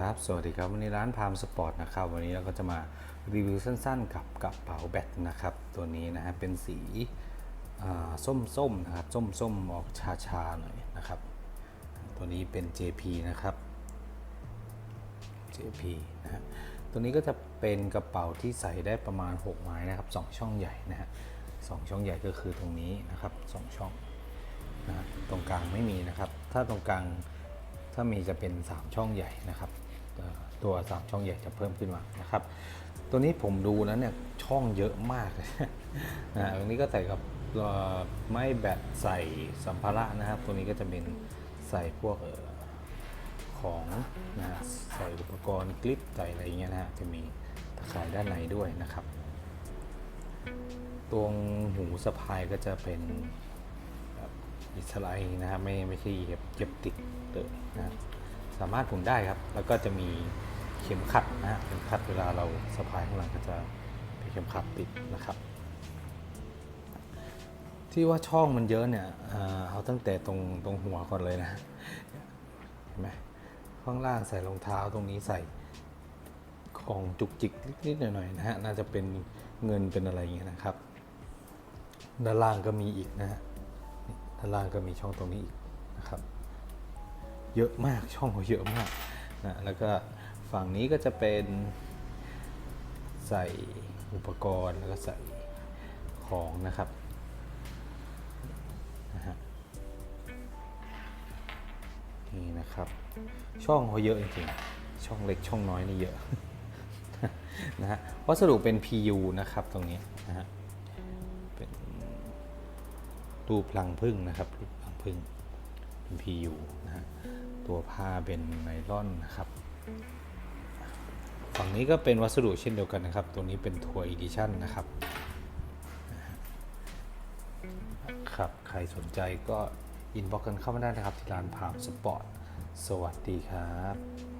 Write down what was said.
ครับ สวัสดีครับ วันนี้ร้านพามสปอร์ตนะครับ วันนี้เราก็จะมารีวิวสั้นๆ กับกระเป๋าแบตนะครับ ตัวนี้นะฮะเป็นสีส้มๆนะครับ ส้มๆ ออกชาๆหน่อยนะครับ ตัวนี้เป็น JP นะครับ JP นะฮะ ตัวนี้ก็จะเป็นกระเป๋าที่ใส่ได้ประมาณ 6 ไม้นะครับ 2 ช่องใหญ่นะฮะสองช่องใหญ่ก็คือตรงนี้นะครับ 2 ช่องนะฮะตรงกลางไม่มีนะครับ ถ้าตรงกลางถ้ามีจะเป็น 3 ช่องใหญ่นะครับ ตัว3ช่องใหญ่จะเพิ่มขึ้นมานะครับ ตัวนี้ผมดูแล้วเนี่ยช่องเยอะมากเลยนะตรงนี้ก็ใส่กับไม้แบตใส่สัมภาระนะครับ ตัวนี้ก็จะเป็นใส่พวกออของนะใส่อุปกรณ์คลิปใส่อะไรเงี้ยนะฮะจะมีตะข่ายด้านในด้วยนะครับ ตรงหูสะพายก็จะเป็นอิสไลนะครับไม่ไม่ใช่เย็บเย็บติดเลยนะ สามารถหมุนได้ครับ แล้วก็จะมีเข็มขัดนะฮะเข็มขัดเวลาเราสะพายข้างหลังก็จะมีเข็มขัดติดนะครับ ที่ว่าช่องมันเยอะเนี่ยเอาตั้งแต่ตรงตรงหัวก่อนเลยนะเห็นไหมข้างล่างใส่รองเท้าตรงนี้ใส่ของจุกจิกนิดๆหน่อยๆนะฮะน่าจะเป็นเงินเป็นอะไรอย่างเงี้ยนะครับ ด้านล่างก็มีอีกนะฮะด้านล่างก็มีช่องตรงนี้อีกนะครับ เยอะมากช่องเขาเยอะมากนะแล้วก็ฝั่งนี้ก็จะเป็นใส่อุปกรณ์แล้วก็ใส่ของนะครับนะฮะนี่นะครับ ช่องเขาเยอะจริงๆช่องเล็กช่องน้อยนี่เยอะนะฮะวัสดุเป็น PU นะครับตรงนี้นะฮะเป็นรูปรังพึ่งนะครับรูปรังพึ่ง เป็น PU นะฮะตัวผ้าเป็นไนล่อนนะครับ ฝั่งนี้ก็เป็นวัสดุเช่นเดียวกันนะครับ ตัวนี้เป็นทัวร์อีดิชั่นนะครับครับ ใครสนใจก็อินบ็อกกันเข้ามาได้นะครับที่ร้านพามสปอร์ต สวัสดีครับ